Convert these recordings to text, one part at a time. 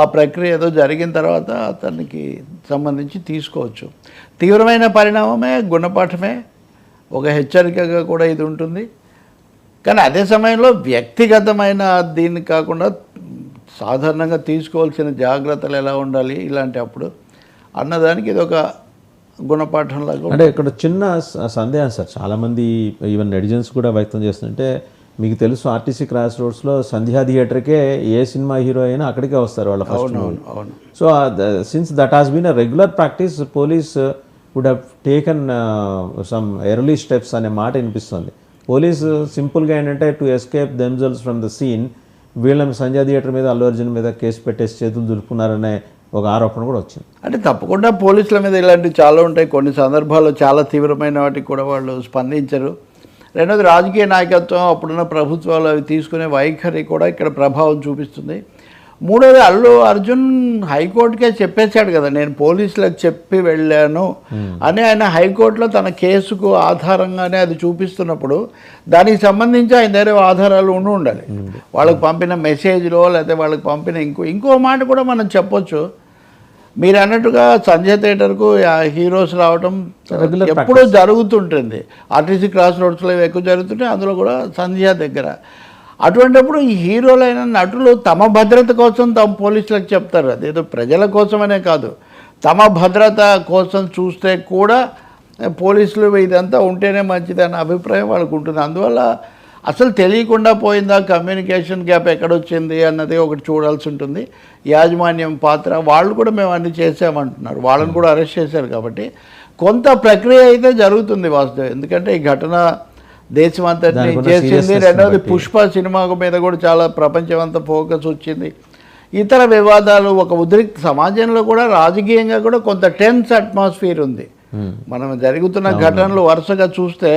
ఆ ప్రక్రియ ఏదో జరిగిన తర్వాత అతనికి సంబంధించి తీసుకోవచ్చు. తీవ్రమైన పరిణామమే గుణపాఠమే. ఒక హెచ్చరికగా కూడా ఇది ఉంటుంది. కానీ అదే సమయంలో వ్యక్తిగతమైన దీన్ని కాకుండా సాధారణంగా తీసుకోవాల్సిన జాగ్రత్తలు ఎలా ఉండాలి ఇలాంటి అప్పుడు అన్నదానికి ఇది ఒక గుణపాఠంలాగా అంటే ఇక్కడ చిన్న సందేహం సార్. చాలామంది ఈవెన్ నెటిజన్స్ కూడా వ్యక్తం చేస్తుంటే మీకు తెలుసు ఆర్టీసీ క్రాస్ రోడ్స్లో సంధ్యా థియేటర్కే ఏ సినిమా హీరో అయినా అక్కడికే వస్తారు వాళ్ళ ఫస్ట్ అవును so since that has been a regular practice police would have taken some early steps అనే మాట వినిపిస్తుంది. పోలీస్ సింపుల్గా ఏంటంటే to escape themselves from the scene వీళ్ళని సంజయ్ థియేటర్ మీద అల్లు అర్జున్ మీద కేసు పెట్టేసి చేతులు దులుపుకున్నారనే ఒక ఆరోపణ కూడా వచ్చింది. అంటే తప్పకుండా పోలీసుల మీద ఇలాంటివి చాలా ఉంటాయి. కొన్ని సందర్భాల్లో చాలా తీవ్రమైన వాటికి కూడా వాళ్ళు స్పందించరు. రెండోది రాజకీయ నాయకత్వం అప్పుడున్న ప్రభుత్వాలు అవి తీసుకునే వైఖరి కూడా ఇక్కడ ప్రభావం చూపిస్తుంది. మూడోది అల్లు అర్జున్ హైకోర్టుకే చెప్పేశాడు కదా నేను పోలీసులకు చెప్పి వెళ్ళాను అని ఆయన హైకోర్టులో తన కేసుకు ఆధారంగానే అది చూపిస్తున్నప్పుడు దానికి సంబంధించి ఆయన దగ్గర ఆధారాలు ఉండి ఉండాలి. వాళ్ళకి పంపిన మెసేజ్లో లేకపోతే వాళ్ళకి పంపిన ఇంకో ఇంకో మాట కూడా మనం చెప్పొచ్చు. మీరు అన్నట్టుగా సంజయ్ థియేటర్కు హీరోస్ రావడం ఎప్పుడూ జరుగుతుంటుంది. ఆర్టీసీ క్రాస్ రోడ్స్లో ఎక్కువ జరుగుతుంటాయి అందులో కూడా సంధ్య దగ్గర. అటువంటిప్పుడు ఈ హీరోలైన నటులు తమ భద్రత కోసం తమ పోలీసులకు చెప్తారు. అదేదో ప్రజల కోసమనే కాదు. తమ భద్రత కోసం చూస్తే కూడా పోలీసులు ఇదంతా ఉంటేనే మంచిది అన్న అభిప్రాయం వాళ్ళకు ఉంటుంది అందువల్ల అసలు తెలియకుండా పోయిందా? కమ్యూనికేషన్ గ్యాప్ ఎక్కడొచ్చింది అన్నది ఒకటి చూడాల్సి ఉంటుంది. యాజమాన్యం పాత్ర వాళ్ళు కూడా మేము అన్ని చేసామంటున్నారు వాళ్ళని కూడా అరెస్ట్ చేశారు కాబట్టి కొంత ప్రక్రియ అయితే జరుగుతుంది వాస్తవం. ఎందుకంటే ఈ ఘటన ఉన్న చేసింది. రెండవది. పుష్ప సినిమా మీద కూడా చాలా ప్రపంచం అంతా ఫోకస్ వచ్చింది. ఇతర వివాదాలు ఒక ఉద్రిక్త సమాజంలో కూడా రాజకీయంగా కూడా కొంత టెన్స్ అట్మాస్ఫియర్ ఉంది. మనం జరుగుతున్న ఘటనలు వరుసగా చూస్తే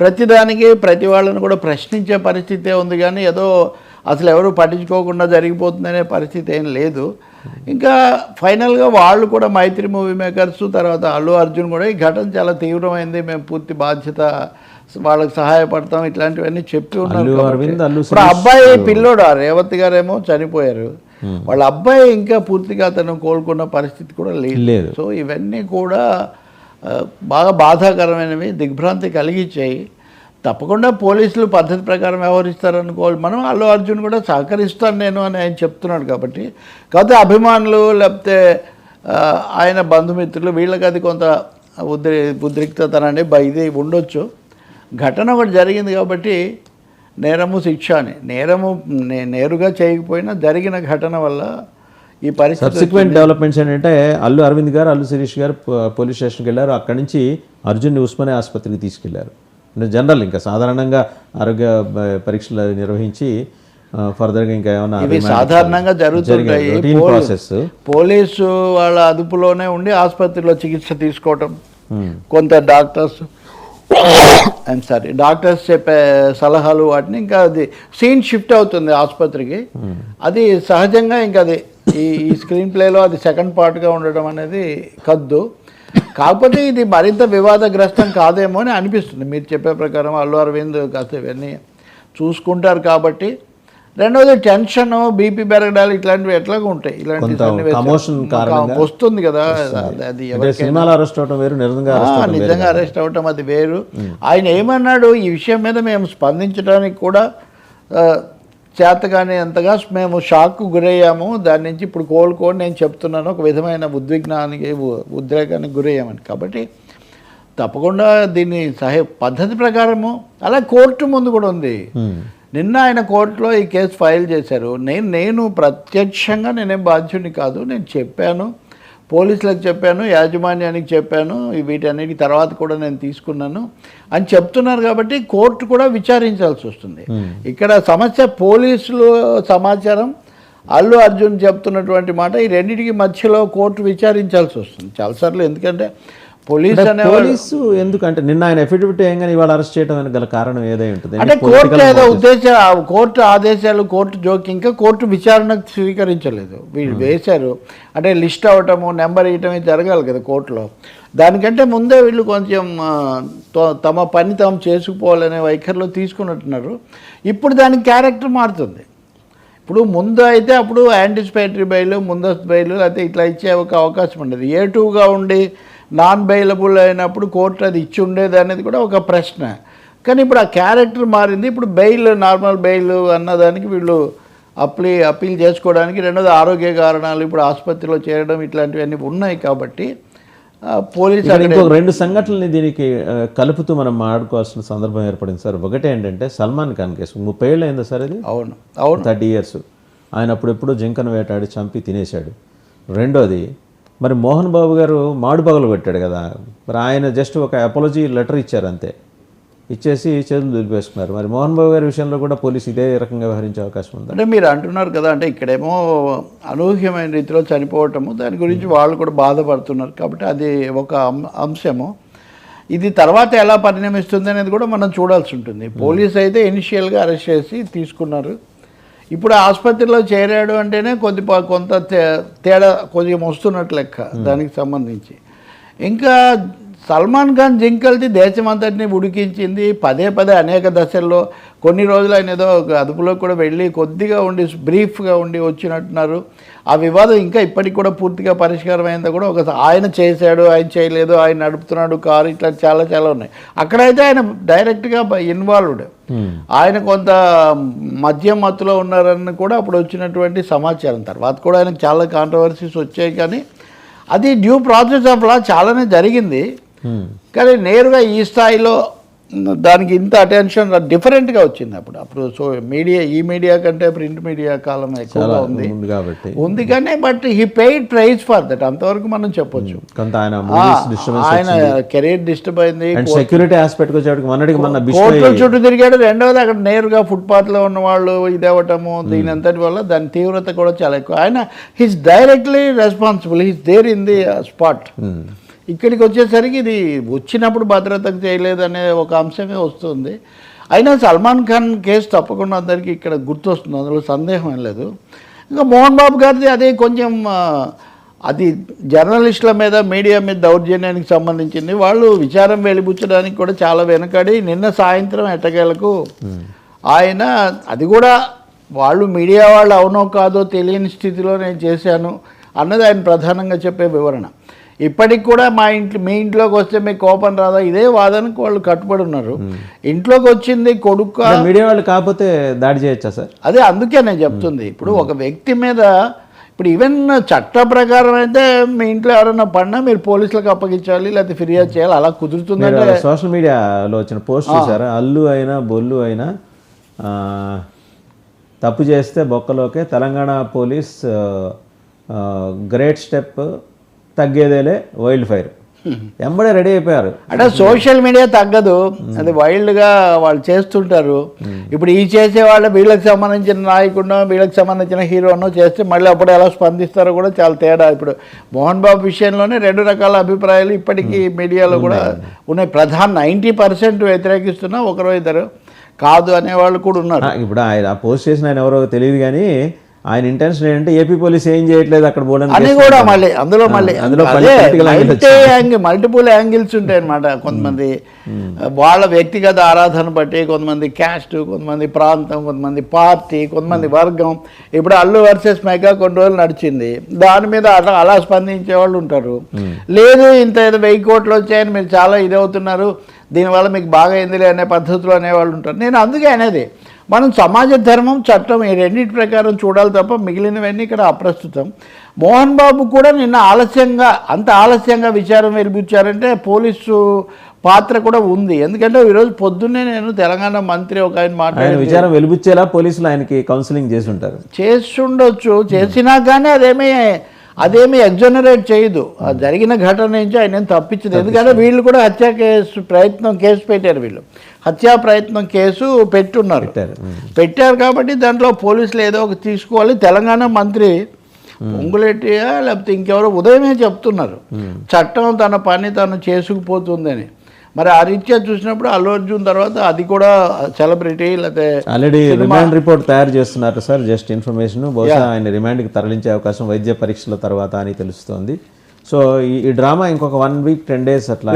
ప్రతిదానికి ప్రతి వాళ్ళని కూడా ప్రశ్నించే పరిస్థితే ఉంది కానీ ఏదో అసలు ఎవరు పట్టించుకోకుండా జరిగిపోతుందనే పరిస్థితి ఏం లేదు. ఇంకా ఫైనల్గా వాళ్ళు కూడా మైత్రి మూవీ మేకర్స్ తర్వాత అల్లు అర్జున్ కూడా ఈ ఘటన చాలా తీవ్రమైంది. మేము పూర్తి బాధ్యత వాళ్ళకి సహాయపడతాం ఇట్లాంటివన్నీ చెప్పి ఉన్నారు అబ్బాయి పిల్లోడు? ఆ రేవతి గారేమో చనిపోయారు. వాళ్ళ అబ్బాయి ఇంకా పూర్తిగా అతను కోలుకున్న పరిస్థితి కూడా లేదు. సో ఇవన్నీ కూడా బాగా బాధాకరమైనవి దిగ్భ్రాంతి కలిగించాయి తప్పకుండా పోలీసులు పద్ధతి ప్రకారం వ్యవహరిస్తారనుకోవాలి మనం అల్లు అర్జున్ కూడా సహకరిస్తాను నేను అని ఆయన చెప్తున్నాడు కాబట్టి. కాకపోతే అభిమానులు లేకపోతే ఆయన బంధుమిత్రులు వీళ్ళకి అది కొంత ఉద్రి ఉద్రిక్తత బ- ఇది ఉండొచ్చు. ఘటన ఒకటి జరిగింది కాబట్టి నేరము శిక్ష అని. నేరము నే- నేరుగా చేయకపోయినా జరిగిన ఘటన వల్ల ఈ పరిస్థితి సబ్సిక్వెంట్ డెవలప్మెంట్స్ ఏంటంటే అల్లు అరవింద్ గారు అల్లు శిరీష్ గారు పోలీస్ స్టేషన్కి వెళ్ళారు. అక్కడి నుంచి అర్జున్ని ఉస్మానియా ఆసుపత్రికి తీసుకెళ్ళారు. అంటే జనరల్ ఇంకా సాధారణంగా ఆరోగ్య పరీక్షలు నిర్వహించి ఫర్దర్గా ఇంకా ఏమైనా ఇవి సాధారణంగా జరుగుతుంటాయి. పోలీ- ప్రాసెస్ పోలీసు వాళ్ళ అదుపులోనే ఉండి ఆసుపత్రిలో చికిత్స తీసుకోవటం Hmm. కొంత డాక్టర్స్ సారీ డాక్టర్స్ చెప్పే సలహాలు వాటిని ఇంకా అది సీన్ షిఫ్ట్ అవుతుంది ఆసుపత్రికి. అది సహజంగా ఇంకా అది ఈ ఈ స్క్రీన్ ప్లేలో అది సెకండ్ పార్ట్గా ఉండడం అనేది కద్దు. కాకపోతే ఇది మరింత వివాదగ్రస్తం కాదేమో అని అనిపిస్తుంది. మీరు చెప్పే ప్రకారం అల్లు అరవింద్ కాస్త ఇవన్నీ చూసుకుంటారు కాబట్టి. రెండోది టెన్షన్ బీపీ పెరగడాలు ఇట్లాంటివి ఎట్లాగో ఉంటాయి. ఇలాంటి కొంత సన్నివేశాలు. commotion కారణంగా వస్తుంది కదా. అది- నిజంగా అరెస్ట్ అవ్వటం అది వేరు. ఆయన ఏమన్నాడు? ఈ విషయం మీద మేము స్పందించడానికి కూడా చేతగాని అంతగా మేము షాక్కు గురయ్యాము. దాని నుంచి ఇప్పుడు కోలుకోని నేను చెప్తున్నాను ఒక విధమైన ఉద్విగ్నానికి ఉద్రేకానికి గురయ్యామని. కాబట్టి తప్పకుండా దీన్ని సహే పద్ధతి ప్రకారము అలా కోర్టు ముందు కూడా ఉంది. నిన్న ఆయన కోర్టులో ఈ కేసు ఫైల్ చేశారు. నేను నేను ప్రత్యక్షంగా నేనేం బాధ్యుడిని కాదు నేను చెప్పాను. పోలీసులకు చెప్పాను యాజమాన్యానికి చెప్పాను వీటన్నిటి తర్వాత కూడా నేను తీసుకున్నాను అని చెప్తున్నారు కాబట్టి కోర్టు కూడా విచారించాల్సి వస్తుంది. ఇక్కడ సమస్య పోలీసులు సమాచారం అల్లు అర్జున్ చెప్తున్నటువంటి మాట ఈ రెండింటికి మధ్యలో కోర్టు విచారించాల్సి వస్తుంది. చాలాసార్లు ఎందుకంటే పోలీస్ పోలీసు ఎందుకంటే నిన్న ఆయన ఎఫిడవిట్ వేయగానే ఇవాళ అరెస్ట్ చేయడం గల కారణం ఏదై ఉంటుంది? అంటే కోర్టు ఏదో? ఉద్దేశ కోర్టు ఆదేశాలు కోర్టు జోకి ఇంకా కోర్టు విచారణకు స్వీకరించలేదు. వీళ్ళు వేశారు. అంటే లిస్ట్ అవ్వటము నెంబర్ ఇవ్వటం జరగాలి కదా కోర్టులో. దానికంటే ముందే వీళ్ళు కొంచెం తమ పని తాము చేసుకుపోవాలనే వైఖరిలో తీసుకున్నట్టున్నారు. ఇప్పుడు దానికి క్యారెక్టర్ మారుతుంది. ఇప్పుడు ముందు అయితే అప్పుడు యాంటిసిపేటరీ బెయిల్ ముందస్తు బెయిల్ లేకపోతే ఇట్లా ఇచ్చే ఒక అవకాశం ఉండేది. ఏ టూగా ఉండి నాన్ బెయిలబుల్ అయినప్పుడు కోర్టు అది ఇచ్చి ఉండేది అనేది కూడా ఒక ప్రశ్న. కానీ ఇప్పుడు ఆ క్యారెక్టర్ మారింది. ఇప్పుడు బెయిల్ నార్మల్ బెయిల్ అన్నదానికి వీళ్ళు అప్లీ అప్పీల్ చేసుకోవడానికి రెండోది ఆరోగ్య కారణాలు ఇప్పుడు ఆసుపత్రిలో చేరడం ఇట్లాంటివన్నీ ఉన్నాయి కాబట్టి పోలీస్ ఇంకొక రెండు సంఘటనల్ని దీనికి కలుపుతూ మనం మాట్లాడుకోవాల్సిన సందర్భం ఏర్పడింది సార్. ఒకటి ఏంటంటే సల్మాన్ ఖాన్ కేసు. ముప్పై ఏళ్ళు అయిందా సార్ ఇది? అవును. అవును. Thirty years. ఆయన అప్పుడెప్పుడు జింకను వేటాడి చంపి తినేశాడు. రెండోది మరి మోహన్ బాబు గారు మాడు పగలు పెట్టాడు కదా. మరి ఆయన జస్ట్ ఒక అపాలజీ లెటర్ ఇచ్చారు అంతే. ఇచ్చేసి చేతులు దులిపేసుకున్నారు మరి మోహన్ బాబు గారి విషయంలో కూడా పోలీసు ఇదే రకంగా వ్యవహరించే అవకాశం ఉందా? అంటే మీరు అంటున్నారు కదా అంటే ఇక్కడేమో అనూహ్యమైన రీతిలో చనిపోవటము దాని గురించి వాళ్ళు కూడా బాధపడుతున్నారు. కాబట్టి అది ఒక అం- అంశము. ఇది తర్వాత ఎలా పరిణమిస్తుంది అనేది కూడా మనం చూడాల్సి ఉంటుంది. పోలీస్ అయితే ఇనిషియల్గా అరెస్ట్ చేసి తీసుకున్నారు. ఇప్పుడు ఆసుపత్రిలో చేరాడు అంటేనే కొద్ది కొంత తేడా కొద్దిగా వస్తున్నట్లు లెక్క దానికి సంబంధించి. ఇంకా సల్మాన్ ఖాన్ జింకల్ది దేశమంతటిని ఉడికించింది పదే పదే అనేక దశల్లో. కొన్ని రోజులు ఆయన ఏదో అదుపులో కూడా వెళ్ళి కొద్దిగా ఉండి బ్రీఫ్గా ఉండి వచ్చినట్టున్నారు. ఆ వివాదం ఇంకా ఇప్పటికి కూడా పూర్తిగా పరిష్కారం అయిందో కూడా ఒక ఆయన చేశాడు ఆయన చేయలేదు ఆయన నడుపుతున్నాడు కారు ఇట్లా చాలా చాలా ఉన్నాయి. అక్కడైతే ఆయన డైరెక్ట్గా ఇన్వాల్వ్డ్. ఆయన కొంత మద్యం మత్తులో ఉన్నారని కూడా అప్పుడు వచ్చినటువంటి సమాచారం. తర్వాత కూడా ఆయనకు చాలా కాంట్రవర్సీస్ వచ్చాయి కానీ అది డ్యూ ప్రాసెస్ ఆఫ్ లా చాలానే జరిగింది. కానీ నేరుగా ఈ స్థాయిలో దానికి ఇంత అటెన్షన్ డిఫరెంట్గా వచ్చింది అప్పుడు. అప్పుడు సో మీడియా ఈ మీడియా కంటే ప్రింట్ మీడియా కాలం ఎక్కువగా ఉంది. కాబట్టి. ఉంది కానీ but he paid price for that అంతవరకు మనం చెప్పొచ్చు. ఆయన కెరీర్ డిస్టర్బ్ అయింది. సెక్యూరిటీ ఆస్పెక్ట్ కోర్టుల చుట్టూ తిరిగాడు. రెండవది అక్కడ నేరుగా ఫుట్పాత్లో ఉన్న వాళ్ళు ఇదవ్వటము దీని అంతటి వల్ల దాని తీవ్రత కూడా చాలా ఎక్కువ. ఆయన his directly responsible his there in the spot ఇక్కడికి వచ్చేసరికి ఇది వచ్చినప్పుడు భద్రతకు చేయలేదనే ఒక అంశమే వస్తుంది. అయినా సల్మాన్ ఖాన్ కేసు తప్పకుండా అందరికీ ఇక్కడ గుర్తొస్తుంది. అందులో సందేహం ఏం లేదు. ఇంకా మోహన్ బాబు గారిది అదే కొంచెం అది జర్నలిస్టుల మీద మీడియా మీద దౌర్జన్యానికి సంబంధించింది. వాళ్ళు విచారం వెలిబుచ్చడానికి కూడా చాలా వెనకడి. నిన్న సాయంత్రం ఎట్టకేలకు ఆయన అది కూడా వాళ్ళు మీడియా వాళ్ళు అవునో కాదో తెలియని స్థితిలో నేను చేశాను అన్నది ఆయన ప్రధానంగా చెప్పే వివరణ. ఇప్పటికి కూడా మా ఇంట్లో మీ ఇంట్లోకి వస్తే మీకు కోపం రాదా? ఇదే వాదనకు వాళ్ళు కట్టుబడి ఉన్నారు. ఇంట్లోకి వచ్చింది కొడుకు. మీడియా వాళ్ళు కాకపోతే దాడి చేయొచ్చా సార్? అదే అందుకే నేను చెప్తుంది. ఇప్పుడు ఒక వ్యక్తి మీద ఇప్పుడు ఈవెన్ చట్ట ప్రకారం అయితే మీ ఇంట్లో ఎవరైనా పడినా మీరు పోలీసులకు అప్పగించాలి లేకపోతే ఫిర్యాదు చేయాలి. అలా కుదురుతుందంటే సోషల్ మీడియాలో వచ్చిన పోస్ట్ చూసారా? అల్లు అయినా బొల్లు అయినా తప్పు చేస్తే బొక్కలోకే తెలంగాణ పోలీస్ గ్రేట్ స్టెప్ తగ్గేదేలే వైల్డ్ ఫైర్. ఎంబడే రెడీ అయిపోయారు. అంటే సోషల్ మీడియా తగ్గదు. అది వైల్డ్గా వాళ్ళు చేస్తుంటారు. ఇప్పుడు ఈ చేసే వాళ్ళు వీళ్ళకి సంబంధించిన నాయకుడినో వీళ్ళకి సంబంధించిన హీరోనో చేస్తే మళ్ళీ అప్పుడు ఎలా స్పందిస్తారో కూడా చాలా తేడా. ఇప్పుడు మోహన్ బాబు విషయంలోనే రెండు రకాల అభిప్రాయాలు ఇప్పటికీ మీడియాలో కూడా ఉన్నాయి. ప్రధాన నైంటీ పర్సెంట్ వ్యతిరేకిస్తున్నా ఒకరో ఇద్దరు. కాదు అనేవాళ్ళు కూడా ఉన్నారు. ఇప్పుడు ఆయన పోస్ట్ చేసిన ఆయన ఎవరో తెలియదు కానీ ఆయన ఇంటెన్షన్ ఏంటంటే ఏపీ పోలీస్ ఏం చేయట్లేదు అక్కడ బోర్డు అని కూడా మళ్ళీ అందులో మళ్ళీ అందులో యాంగిల్ మల్టిపుల్ యాంగిల్స్ ఉంటాయి. అనమాట కొంతమంది. వాళ్ళ వ్యక్తిగత ఆరాధన బట్టి కొంతమంది క్యాస్ట్ కొంతమంది ప్రాంతం కొంతమంది పార్టీ కొంతమంది వర్గం. ఇప్పుడు అల్లు వర్సెస్ మెగా కొన్ని రోజులు నడిచింది. దాని మీద అలా అలా స్పందించే వాళ్ళు ఉంటారు. లేదు ఇంత ఏదో వెయ్యి కోట్లు వచ్చాయని మీరు చాలా ఇదవుతున్నారు. దీనివల్ల మీకు బాగా అయిందిలే అనే పద్ధతిలో అనేవాళ్ళు ఉంటారు. నేను అందుకే అనేది మనం సమాజ ధర్మం చట్టం ఈ రెండింటి ప్రకారం చూడాలి తప్ప మిగిలినవన్నీ ఇక్కడ అప్రస్తుతం. మోహన్ బాబు కూడా నిన్న ఆలస్యంగా అంత ఆలస్యంగా విచారం వెలిపించారంటే పోలీసు పాత్ర కూడా ఉంది. ఎందుకంటే ఈరోజు పొద్దున్నే నేను తెలంగాణ మంత్రి ఒక ఆయన మాట్లాడి విచారం వెలిబుచ్చేలా పోలీసులు ఆయనకి కౌన్సిలింగ్ చేసి ఉంటారు. చేస్తుండొచ్చు చేసినా కానీ అదేమీ అదేమీ ఎగ్జనరేట్ చేయదు. ఆ జరిగిన ఘటన నుంచి ఆయన ఏం తప్పించదు ఎందుకంటే వీళ్ళు కూడా హత్యా కేసు ప్రయత్నం కేసు పెట్టారు వీళ్ళు. హత్యా ప్రయత్నం కేసు పెట్టున్నారు. పెట్టారు. పెట్టారు కాబట్టి దాంట్లో పోలీసులు ఏదో ఒక తీసుకోవాలి. తెలంగాణ మంత్రి పొంగులెట్టియా లేకపోతే ఇంకెవరో ఉదయమే చెప్తున్నారు. చట్టం తన పని తను చేసుకుపోతుందని. మరి ఆ రీత్యా చూసినప్పుడు అల్లు అర్జున్ తర్వాత అది కూడా సెలబ్రిటీ లేకపోతే ఆల్రెడీ రిమాండ్ రిపోర్ట్ తయారు చేస్తున్నారు సార్ జస్ట్ ఇన్ఫర్మేషన్ బహుశా ఆయన రిమాండ్కి తరలించే అవకాశం వైద్య పరీక్షల తర్వాత అని తెలుస్తోంది. సో ఈ ఈ డ్రామా ఇంకొక వన్ వీక్ టెన్ డేస్ అట్లా